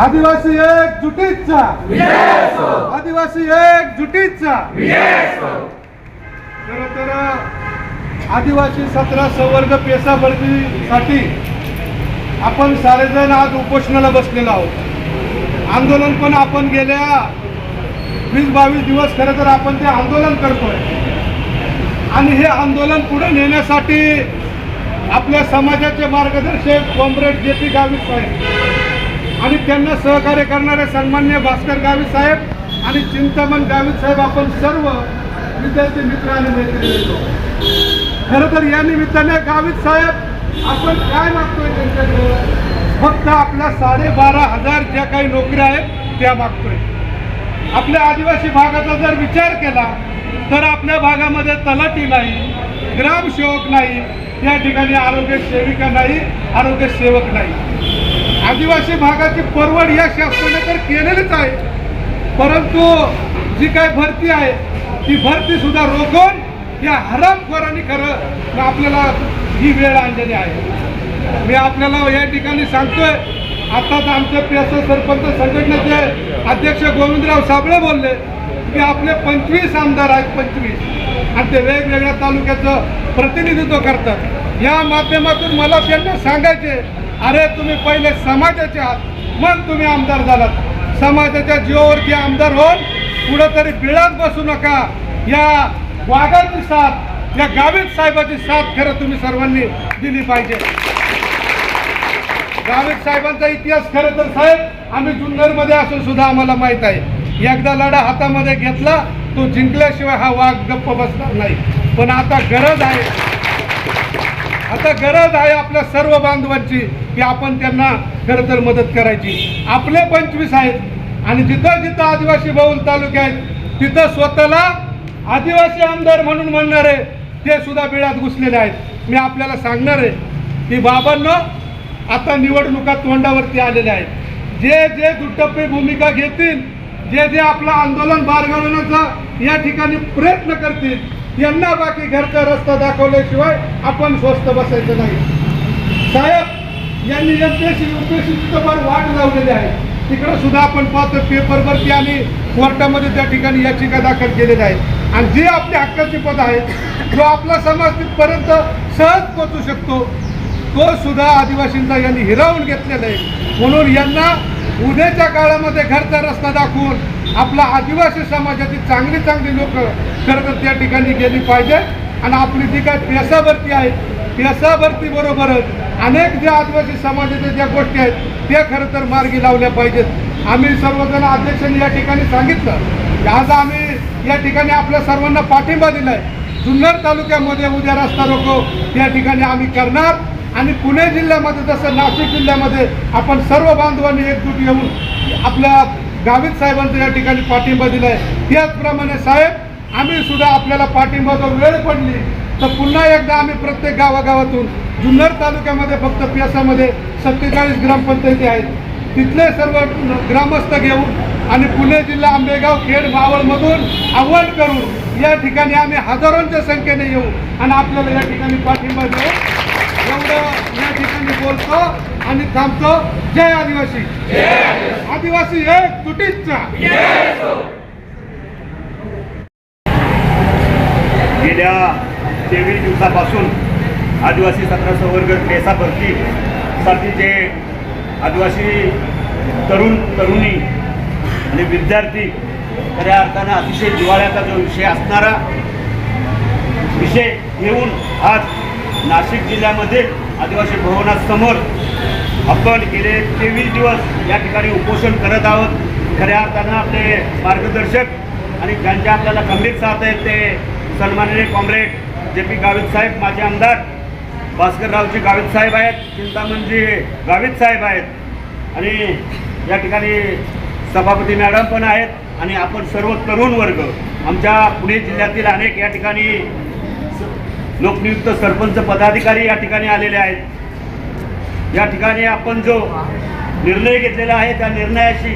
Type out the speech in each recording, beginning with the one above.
आदिवासी एक जुटीचा आदिवासी एक जुटीचा खरं तर आदिवासी सतरा संवर्ग पेसा भरतीसाठी आपण सारेजण आज उपोषणाला बसलेलो आहोत. आंदोलन पण आपण गेल्या वीस बावीस दिवस खरं तर आपण ते आंदोलन करतोय. आणि हे आंदोलन पुढे नेण्यासाठी आपल्या समाजाचे मार्गदर्शक कॉम्रेड जे पी गावित साहेब आणि त्यांना सहकार्य करणारे सन्मान्य भास्कर गावित साहेब आणि चिंतामण गावित साहेब आपण सर्व विद्यार्थी मित्र आणि मैत्रिणी येतो. खरं तर या निमित्ताने गावित साहेब आपण काय मागतोय त्यांच्याकडे? फक्त आपल्या साडेबारा हजार ज्या काही नोकऱ्या आहेत त्या मागतोय. आपल्या आदिवासी भागाचा जर विचार केला तर आपल्या भागामध्ये तलाठी नाही ग्रामसेवक नाही या ठिकाणी आरोग्य सेविका नाही आरोग्य सेवक नाही. आदिवासी भागाची परवड या शासनाने तर केलेलीच आहे. परंतु जी काय भरती आहे ती भरती सुद्धा रोखून या हरामखोरांनी खरं आपल्याला ही वेळ आणलेली आहे. मी आपल्याला या ठिकाणी सांगतोय आताच आमच्या पेसो सरपंच संघटनेचे अध्यक्ष गोविंदराव साबळे बोलले की आपले पंचवीस आमदार आहेत पंचवीस. आणि ते वेगवेगळ्या तालुक्याचं प्रतिनिधित्व करतात. या माध्यमातून मला त्यांना सांगायचे अरे तुम्ही पहिले समाजाचे आहात. मग तुम्ही आमदार झालात. समाजाच्या जीवावरती आमदार होऊन कुठंतरी बिळात बसू नका. या वाघाची साथ या गावित साहेबाची साथ खरं तुम्ही सर्वांनी दिली पाहिजे. गावित साहेबांचा इतिहास खरं तर साहेब आम्ही जुन्नरमध्ये असून सुद्धा आम्हाला माहीत आहे. एकदा लढा हातामध्ये घेतला तो जिंकल्याशिवाय हा वाघ गप्प बसणार नाही. पण आता गरज आहे. आता गरज आहे आपल्या सर्व बांधवांची की आपण त्यांना खरं तर मदत करायची. आपले पंचवीस आहेत आणि जिथं जिथं आदिवासी बहुल तालुके आहेत तिथं स्वतःला आदिवासी आमदार म्हणून म्हणणारे ते सुद्धा बिळात घुसलेले आहेत. मी आपल्याला सांगणार आहे की बाबांना आता निवडणुका तोंडावरती आलेल्या आहेत. जे जे दुटप्पी भूमिका घेतील जे जे आपलं आंदोलन बार घालवण्याचा या ठिकाणी प्रयत्न करतील यांना बाकी घरचा रस्ता दाखवल्याशिवाय आपण स्वस्त बसायचं नाही. साहेब यांनी एमपीएससी युपीएससी फार वाट लावलेली आहे. तिकडं सुद्धा आपण पाहतो पेपरवरती आणि कोर्टामध्ये त्या ठिकाणी याचिका दाखल केलेल्या आहेत. आणि जे आपल्या हक्काची पद आहेत जो आपला समाज तिथपर्यंत सहज पोचू शकतो तो सुद्धा आदिवासींचा यांनी हिरावून घेतलेला आहे. म्हणून यांना उद्याच्या काळामध्ये घरचा रस्ता दाखवून आपला आदिवासी समाजाची चांगली चांगली लोक खरं तर त्या ठिकाणी गेली पाहिजे. आणि आपली जी काय पेसाभरती आहे पेसाभरती बरोबरच अनेक ज्या आदिवासी समाजाच्या ज्या गोष्टी आहेत त्या खरं तर मार्गी लावल्या पाहिजेत. आम्ही सर्वजण अध्यक्षांनी या ठिकाणी सांगितलं. की आज आम्ही या ठिकाणी आपल्या सर्वांना पाठिंबा दिला आहे जुन्नर तालुक्यामध्ये उद्या रस्ता रोको या ठिकाणी आम्ही करणार. आणि पुणे जिल्ह्यामध्ये जसं नाशिक जिल्ह्यामध्ये आपण सर्व बांधवांनी एकजूट येऊन आपल्या गावित साहेबांचा या ठिकाणी पाठिंबा दिला आहे त्याचप्रमाणे साहेब आम्ही सुद्धा आपल्याला पाठिंबा जर वेळ पडली. तर पुन्हा एकदा आम्ही प्रत्येक गावागावातून जुन्नर तालुक्यामध्ये फक्त पियासामध्ये सत्तेचाळीस ग्रामपंचायती आहेत. तिथले सर्व ग्रामस्थ घेऊन आणि पुणे जिल्हा आंबेगाव खेड मावळमधून आव्हान करून या ठिकाणी आम्ही हजारोंच्या संख्येने येऊ आणि आपल्याला या ठिकाणी पाठिंबा देऊ. एवढं या ठिकाणी बोलतो आणि थांबतो. जय आदिवासी. आदिवासी एक तुटीचा. गेल्या तेवीस दिवसापासून आदिवासी सतरा संवर्ग भरती साठी जे आदिवासी तरुण तरुणी आणि विद्यार्थी खऱ्या अर्थानं अतिशय जिव्हाळ्याचा जो विषय असणारा विषय घेऊन आज नाशिक जिल्ह्यामध्ये आदिवासी भवनासमोर आपण गेले तेवीस दिवस या ठिकाणी उपोषण करत आहोत. खऱ्या अर्थानं आपले मार्गदर्शक आणि ज्यांचे आपल्याला खंबीर साथ आहेत ते सन्माननीय कॉम्रेड जे पी गावित साहेब माझे आमदार भास्कररावजी गावित साहेब आहेत चिंतामणजी गावित साहेब आहेत. आणि या ठिकाणी सभापती मॅडम पण आहेत आणि आपण सर्व तरुण वर्ग आमच्या पुणे जिल्ह्यातील अनेक या ठिकाणी लोकनियुक्त सरपंच पदाधिकारी या ठिकाणी आलेले आहेत. या ठिकाणी आपण जो निर्णय घेतलेला आहे त्या निर्णयाशी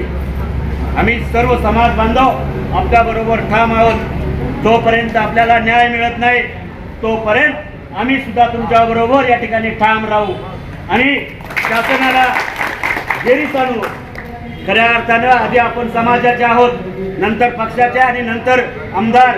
आम्ही सर्व समाज बांधव आपल्याबरोबर ठाम आहोत. जोपर्यंत आपल्याला न्याय मिळत नाही. तोपर्यंत आम्ही सुद्धा तुमच्याबरोबर या ठिकाणी ठाम राहू. आणि शासनाला जेरी चालू खऱ्या अर्थानं आधी आपण समाजाचे आहोत नंतर पक्षाचे आणि नंतर आमदार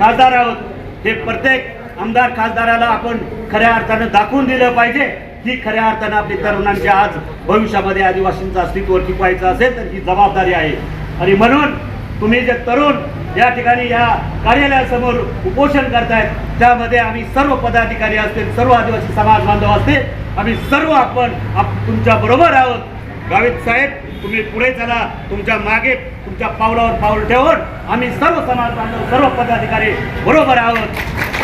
खासदार आहोत. हे प्रत्येक आमदार खासदाराला आपण खऱ्या अर्थानं दाखवून दिलं पाहिजे. ही खऱ्या अर्थानं आपली तरुणांच्या आज भविष्यामध्ये आदिवासींचं अस्तित्व टिकवायचं असेल तर ही जबाबदारी आहे. आणि म्हणून तुम्ही जे तरुण या ठिकाणी या कार्यालयासमोर उपोषण करतायत त्यामध्ये आम्ही सर्व पदाधिकारी असतील सर्व आदिवासी समाज बांधव असतील आम्ही सर्व आपण आप तुमच्या बरोबर आहोत. गावित साहेब तुम्ही पुढे चला तुमच्या मागे तुमच्या पावलावर पाऊल ठेवून आम्ही सर्व समाज बांधव सर्व पदाधिकारी बरोबर आहोत.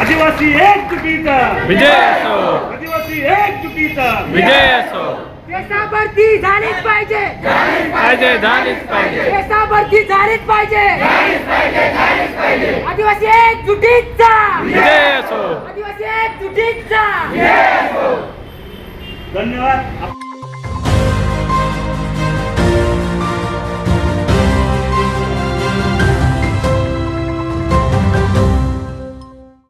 आदिवासी एकजुटीचा विजय असो. आदिवासी एकजुटीचा विजय असो. भरती झालीच पाहिजे. पाहिजे झालीच पाहिजे. भरती झालीच पाहिजे. आदिवासी एक जुटीचा विजय असो. आदिवासी एक जुटीचा धन्यवाद.